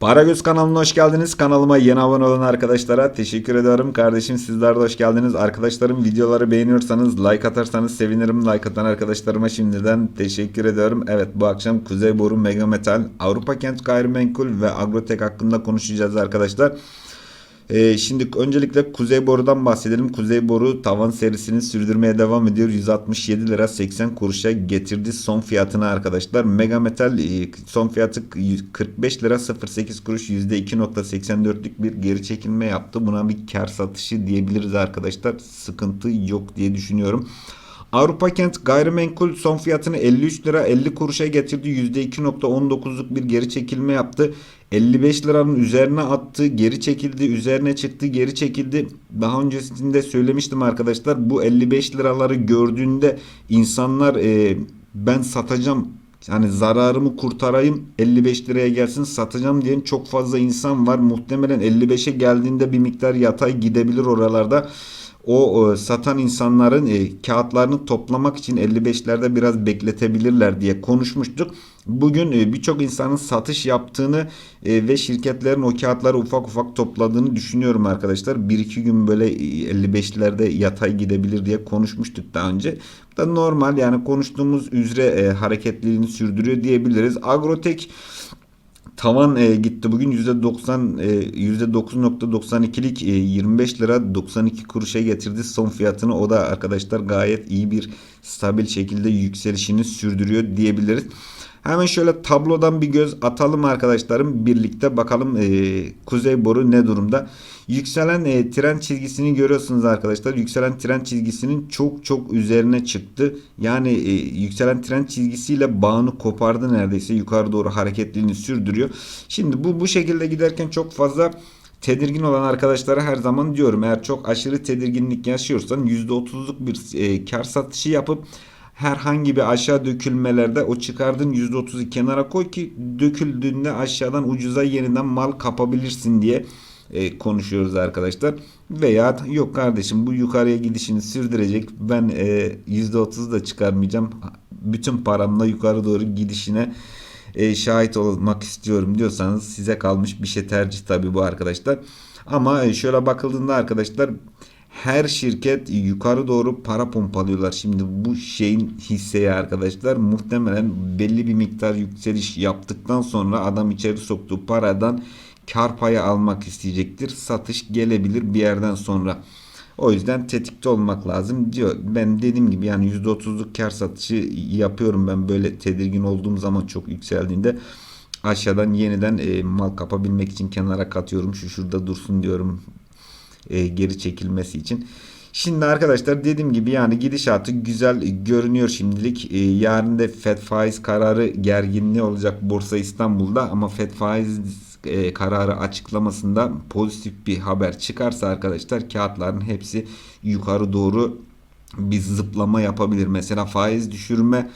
Paragöz kanalına hoş geldiniz. Kanalıma yeni abone olan arkadaşlara teşekkür ediyorum. Kardeşim sizler de hoş geldiniz. Arkadaşlarım videoları beğeniyorsanız like atarsanız sevinirim. Like atan arkadaşlarıma şimdiden teşekkür ediyorum. Evet bu akşam Kuzey Boru Mega Metal, Avrupa Kent Gayrimenkul ve Agrotek hakkında konuşacağız arkadaşlar. Ee, şimdi öncelikle Kuzey Boru'dan bahsedelim. Kuzey Boru tavan serisini sürdürmeye devam ediyor. 167 lira 80 kuruşa getirdi son fiyatını arkadaşlar. Mega Metal e, son fiyatı 45 lira 08 kuruş %2.84'lük bir geri çekilme yaptı. Buna bir kar satışı diyebiliriz arkadaşlar. Sıkıntı yok diye düşünüyorum. Avrupa Kent gayrimenkul son fiyatını 53 lira 50 kuruşa getirdi. %2.19'luk bir geri çekilme yaptı. 55 liranın üzerine attı, geri çekildi, üzerine çıktı, geri çekildi. Daha öncesinde söylemiştim arkadaşlar. Bu 55 liraları gördüğünde insanlar e, ben satacağım yani zararımı kurtarayım 55 liraya gelsin satacağım diyen çok fazla insan var. Muhtemelen 55'e geldiğinde bir miktar yatay gidebilir oralarda o e, satan insanların e, kağıtlarını toplamak için 55'lerde biraz bekletebilirler diye konuşmuştuk. Bugün e, birçok insanın satış yaptığını e, ve şirketlerin o kağıtları ufak ufak topladığını düşünüyorum arkadaşlar. 1-2 gün böyle 55'lerde yatay gidebilir diye konuşmuştuk daha önce. Bu da normal yani konuştuğumuz üzere e, hareketliliğini sürdürüyor diyebiliriz. Agrotek Tavan e, gitti bugün %90 e, %9.92'lik e, 25 lira 92 kuruşa getirdi son fiyatını. O da arkadaşlar gayet iyi bir stabil şekilde yükselişini sürdürüyor diyebiliriz. Hemen şöyle tablodan bir göz atalım arkadaşlarım. Birlikte bakalım e, Kuzey Boru ne durumda. Yükselen e, tren çizgisini görüyorsunuz arkadaşlar. Yükselen tren çizgisinin çok çok üzerine çıktı. Yani e, yükselen tren çizgisiyle bağını kopardı neredeyse. Yukarı doğru hareketliliğini sürdürüyor. Şimdi bu bu şekilde giderken çok fazla tedirgin olan arkadaşlara her zaman diyorum. Eğer çok aşırı tedirginlik yaşıyorsan %30'luk bir e, kar satışı yapıp herhangi bir aşağı dökülmelerde o çıkardığın %30'u kenara koy ki döküldüğünde aşağıdan ucuza yeniden mal kapabilirsin diye e, konuşuyoruz arkadaşlar. Veya yok kardeşim bu yukarıya gidişini sürdürecek ben e, %30 da çıkarmayacağım. Bütün paramla yukarı doğru gidişine e, şahit olmak istiyorum diyorsanız size kalmış bir şey tercih tabii bu arkadaşlar. Ama e, şöyle bakıldığında arkadaşlar her şirket yukarı doğru para pompalıyorlar. Şimdi bu şeyin hisseye arkadaşlar muhtemelen belli bir miktar yükseliş yaptıktan sonra adam içeri soktuğu paradan kar payı almak isteyecektir. Satış gelebilir bir yerden sonra. O yüzden tetikte olmak lazım diyor. Ben dediğim gibi yani %30'luk kar satışı yapıyorum ben böyle tedirgin olduğum zaman çok yükseldiğinde aşağıdan yeniden e, mal kapabilmek için kenara katıyorum. Şu şurada dursun diyorum e, geri çekilmesi için. Şimdi arkadaşlar dediğim gibi yani gidişatı güzel görünüyor şimdilik. E, yarın da FED faiz kararı gerginliği olacak Borsa İstanbul'da ama FED faiz e, kararı açıklamasında pozitif bir haber çıkarsa arkadaşlar kağıtların hepsi yukarı doğru bir zıplama yapabilir. Mesela faiz düşürme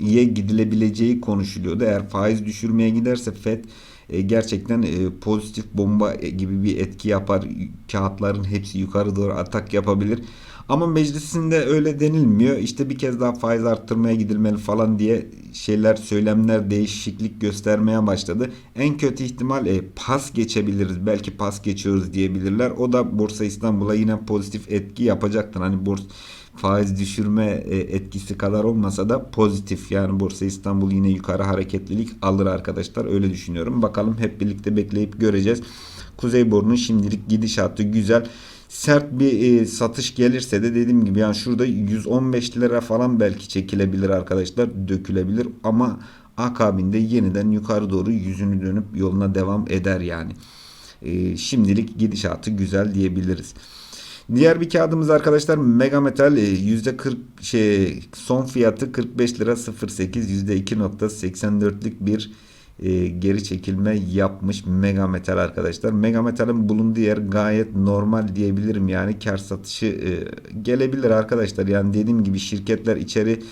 ye gidilebileceği konuşuluyordu. Eğer faiz düşürmeye giderse FED e, gerçekten e, pozitif bomba gibi bir etki yapar. Kağıtların hepsi yukarı doğru atak yapabilir. Ama meclisinde öyle denilmiyor. İşte bir kez daha faiz arttırmaya gidilmeli falan diye şeyler, söylemler değişiklik göstermeye başladı. En kötü ihtimal e, pas geçebiliriz. Belki pas geçiyoruz diyebilirler. O da Borsa İstanbul'a yine pozitif etki yapacaktır. Hani borsa faiz düşürme e, etkisi kadar olmasa da pozitif yani Borsa İstanbul yine yukarı hareketlilik alır arkadaşlar öyle düşünüyorum. Bakalım hep birlikte bekleyip göreceğiz. Kuzey Boru'nun şimdilik gidişatı güzel. Sert bir e, satış gelirse de dediğim gibi yani şurada 115 lira falan belki çekilebilir arkadaşlar dökülebilir ama akabinde yeniden yukarı doğru yüzünü dönüp yoluna devam eder yani. E, şimdilik gidişatı güzel diyebiliriz. Diğer bir kağıdımız arkadaşlar Mega Metal %40 şey son fiyatı 45 lira 08 %2.84'lük bir e, geri çekilme yapmış Mega Metal arkadaşlar. Mega Metal'in bulunduğu yer gayet normal diyebilirim yani kar satışı e, gelebilir arkadaşlar. Yani dediğim gibi şirketler içeri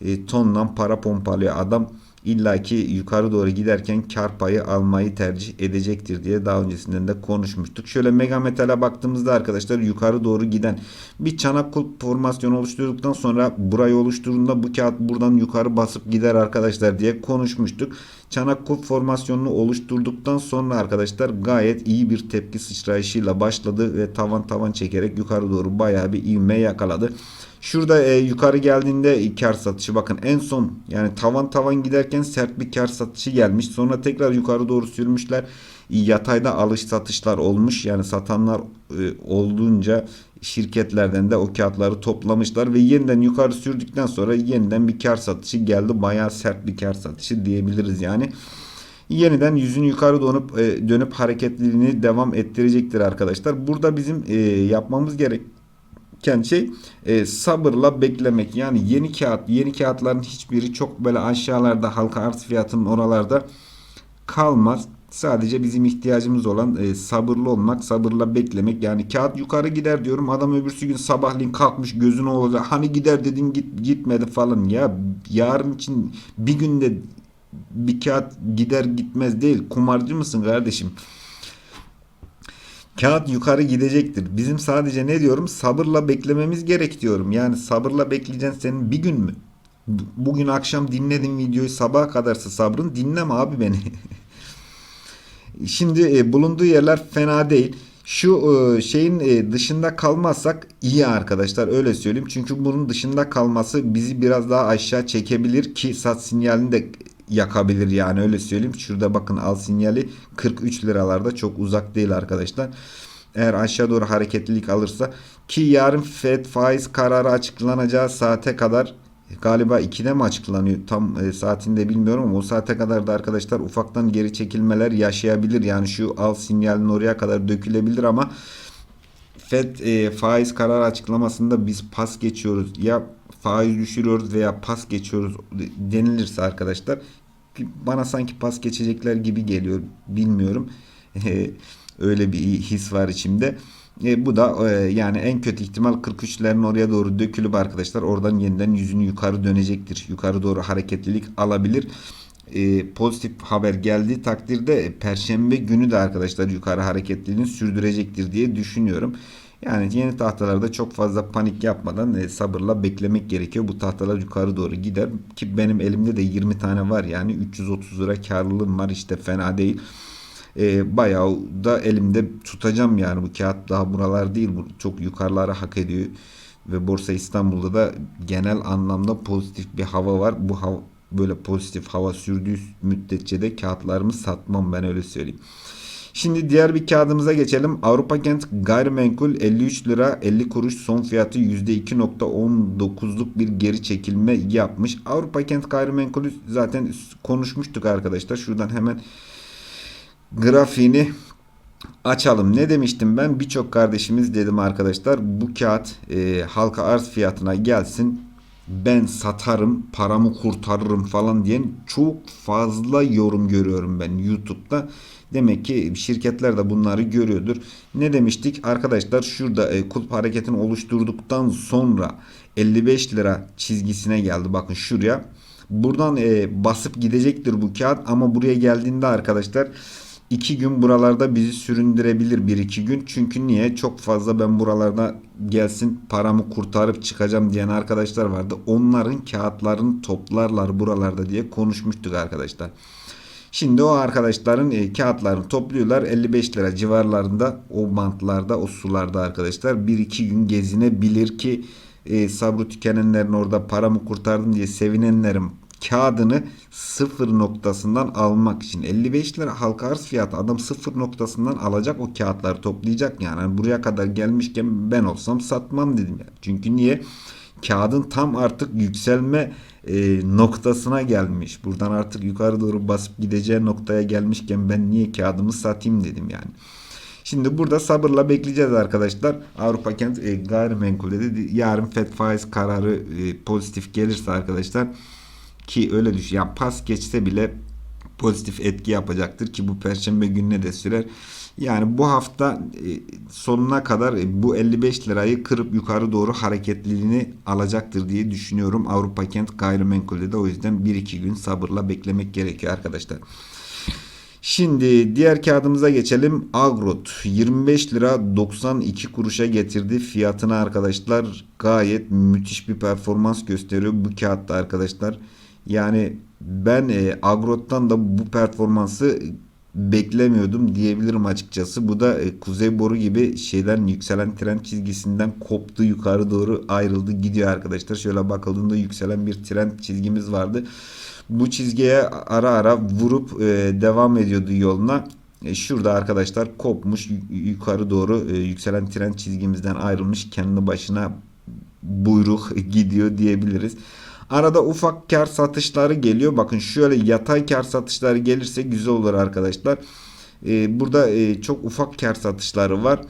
e, tonla para pompalıyor. Adam illaki yukarı doğru giderken kar payı almayı tercih edecektir diye daha öncesinden de konuşmuştuk. Şöyle mega metale baktığımızda arkadaşlar yukarı doğru giden bir çanak kulp formasyonu oluşturduktan sonra burayı oluşturduğunda bu kağıt buradan yukarı basıp gider arkadaşlar diye konuşmuştuk. Çanak kulp formasyonunu oluşturduktan sonra arkadaşlar gayet iyi bir tepki sıçrayışıyla başladı ve tavan tavan çekerek yukarı doğru bayağı bir ivme yakaladı. Şurada e, yukarı geldiğinde e, kar satışı bakın en son yani tavan tavan giderken sert bir kar satışı gelmiş. Sonra tekrar yukarı doğru sürmüşler. Yatayda alış satışlar olmuş. Yani satanlar e, olduğunca şirketlerden de o kağıtları toplamışlar ve yeniden yukarı sürdükten sonra yeniden bir kar satışı geldi. Bayağı sert bir kar satışı diyebiliriz yani yeniden yüzünü yukarı dönüp e, dönüp hareketliliğini devam ettirecektir arkadaşlar. Burada bizim e, yapmamız gereken şey e, sabırla beklemek. Yani yeni kağıt, yeni kağıtların hiçbiri çok böyle aşağılarda halka arz fiyatının oralarda kalmaz. Sadece bizim ihtiyacımız olan e, sabırlı olmak, sabırla beklemek. Yani kağıt yukarı gider diyorum. Adam öbürsü gün sabahleyin kalkmış gözüne olacak. Hani gider dedin git gitmedi falan. Ya yarın için bir günde bir kağıt gider gitmez değil. Kumarcı mısın kardeşim? Kağıt yukarı gidecektir. Bizim sadece ne diyorum? Sabırla beklememiz gerek diyorum. Yani sabırla bekleyeceksin senin bir gün mü? Bugün akşam dinledim videoyu sabaha kadarsa sabrın dinleme abi beni. Şimdi e, bulunduğu yerler fena değil. Şu e, şeyin e, dışında kalmazsak iyi arkadaşlar öyle söyleyeyim. Çünkü bunun dışında kalması bizi biraz daha aşağı çekebilir ki sat sinyalini de yakabilir yani öyle söyleyeyim. Şurada bakın al sinyali 43 liralarda çok uzak değil arkadaşlar. Eğer aşağı doğru hareketlilik alırsa ki yarın Fed faiz kararı açıklanacağı saate kadar galiba 2'de mi açıklanıyor tam e, saatinde bilmiyorum ama o saate kadar da arkadaşlar ufaktan geri çekilmeler yaşayabilir. Yani şu al sinyalin oraya kadar dökülebilir ama Fed e, faiz kararı açıklamasında biz pas geçiyoruz ya faiz düşürüyoruz veya pas geçiyoruz denilirse arkadaşlar bana sanki pas geçecekler gibi geliyor. Bilmiyorum. E, öyle bir his var içimde. E, bu da e, yani en kötü ihtimal 43'lerin oraya doğru dökülüp arkadaşlar oradan yeniden yüzünü yukarı dönecektir. Yukarı doğru hareketlilik alabilir. E, pozitif haber geldiği takdirde perşembe günü de arkadaşlar yukarı hareketliliğini sürdürecektir diye düşünüyorum. Yani yeni tahtalarda çok fazla panik yapmadan e, sabırla beklemek gerekiyor. Bu tahtalar yukarı doğru gider ki benim elimde de 20 tane var yani 330 lira karlılığım var işte fena değil. E, bayağı da elimde tutacağım yani bu kağıt daha buralar değil bu çok yukarılara hak ediyor ve Borsa İstanbul'da da genel anlamda pozitif bir hava var. Bu hava böyle pozitif hava sürdüğü müddetçe de kağıtlarımı satmam ben öyle söyleyeyim. Şimdi diğer bir kağıdımıza geçelim. Avrupa Kent gayrimenkul 53 lira 50 kuruş son fiyatı %2.19'luk bir geri çekilme yapmış. Avrupa Kent gayrimenkulü zaten konuşmuştuk arkadaşlar. Şuradan hemen grafiğini açalım. Ne demiştim ben? Birçok kardeşimiz dedim arkadaşlar. Bu kağıt e, halka arz fiyatına gelsin ben satarım, paramı kurtarırım falan diyen çok fazla yorum görüyorum ben YouTube'da. Demek ki şirketler de bunları görüyordur. Ne demiştik? Arkadaşlar şurada e, kulp hareketini oluşturduktan sonra 55 lira çizgisine geldi. Bakın şuraya. Buradan e, basıp gidecektir bu kağıt ama buraya geldiğinde arkadaşlar 2 gün buralarda bizi süründürebilir 1-2 gün. Çünkü niye? Çok fazla ben buralarda gelsin paramı kurtarıp çıkacağım diyen arkadaşlar vardı. Onların kağıtlarını toplarlar buralarda diye konuşmuştuk arkadaşlar. Şimdi o arkadaşların e, kağıtlarını topluyorlar 55 lira civarlarında o bantlarda o sularda arkadaşlar 1-2 gün gezinebilir ki e, sabrı tükenenlerin orada paramı kurtardım diye sevinenlerin kağıdını sıfır noktasından almak için 55 lira halka arz fiyatı adam sıfır noktasından alacak o kağıtları toplayacak yani. yani buraya kadar gelmişken ben olsam satmam dedim yani. Çünkü niye? Kağıdın tam artık yükselme e, noktasına gelmiş. Buradan artık yukarı doğru basıp gideceği noktaya gelmişken ben niye kağıdımı satayım dedim yani. Şimdi burada sabırla bekleyeceğiz arkadaşlar. Avrupa Kent e, gayrimenkulde de yarın FED faiz kararı e, pozitif gelirse arkadaşlar ki öyle düş yani pas geçse bile pozitif etki yapacaktır ki bu perşembe gününe de sürer. Yani bu hafta e, sonuna kadar e, bu 55 lirayı kırıp yukarı doğru hareketliliğini alacaktır diye düşünüyorum. Avrupa Kent gayrimenkulde de o yüzden 1-2 gün sabırla beklemek gerekiyor arkadaşlar. Şimdi diğer kağıdımıza geçelim. Agrot 25 lira 92 kuruşa getirdi fiyatını arkadaşlar. Gayet müthiş bir performans gösteriyor bu kağıtta arkadaşlar. Yani ben e, Agrot'tan da bu performansı beklemiyordum diyebilirim açıkçası. Bu da e, kuzey boru gibi şeyden yükselen trend çizgisinden koptu yukarı doğru ayrıldı gidiyor arkadaşlar. Şöyle bakıldığında yükselen bir trend çizgimiz vardı. Bu çizgiye ara ara vurup e, devam ediyordu yoluna. E, şurada arkadaşlar kopmuş yukarı doğru e, yükselen trend çizgimizden ayrılmış kendi başına buyruk gidiyor diyebiliriz. Arada ufak kar satışları geliyor. Bakın şöyle yatay kar satışları gelirse güzel olur arkadaşlar. E, burada e, çok ufak kar satışları var.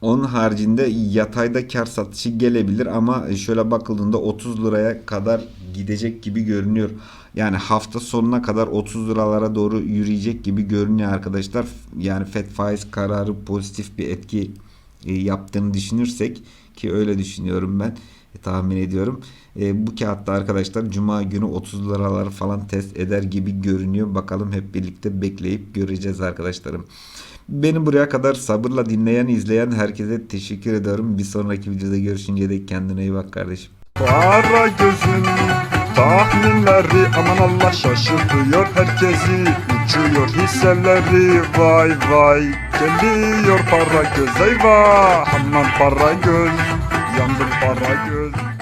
Onun haricinde yatayda kar satışı gelebilir ama şöyle bakıldığında 30 liraya kadar gidecek gibi görünüyor. Yani hafta sonuna kadar 30 liralara doğru yürüyecek gibi görünüyor arkadaşlar. Yani FED faiz kararı pozitif bir etki e, yaptığını düşünürsek ki öyle düşünüyorum ben e, tahmin ediyorum. E, bu kağıtta arkadaşlar cuma günü 30 liralar falan test eder gibi görünüyor. Bakalım hep birlikte bekleyip göreceğiz arkadaşlarım. Beni buraya kadar sabırla dinleyen, izleyen herkese teşekkür ediyorum. Bir sonraki videoda görüşünceye dek kendine iyi bak kardeşim. Para gözün tahminleri aman Allah şaşırtıyor herkesi Uçuyor hisseleri vay vay Geliyor para göz eyvah Aman para göz yandım para göz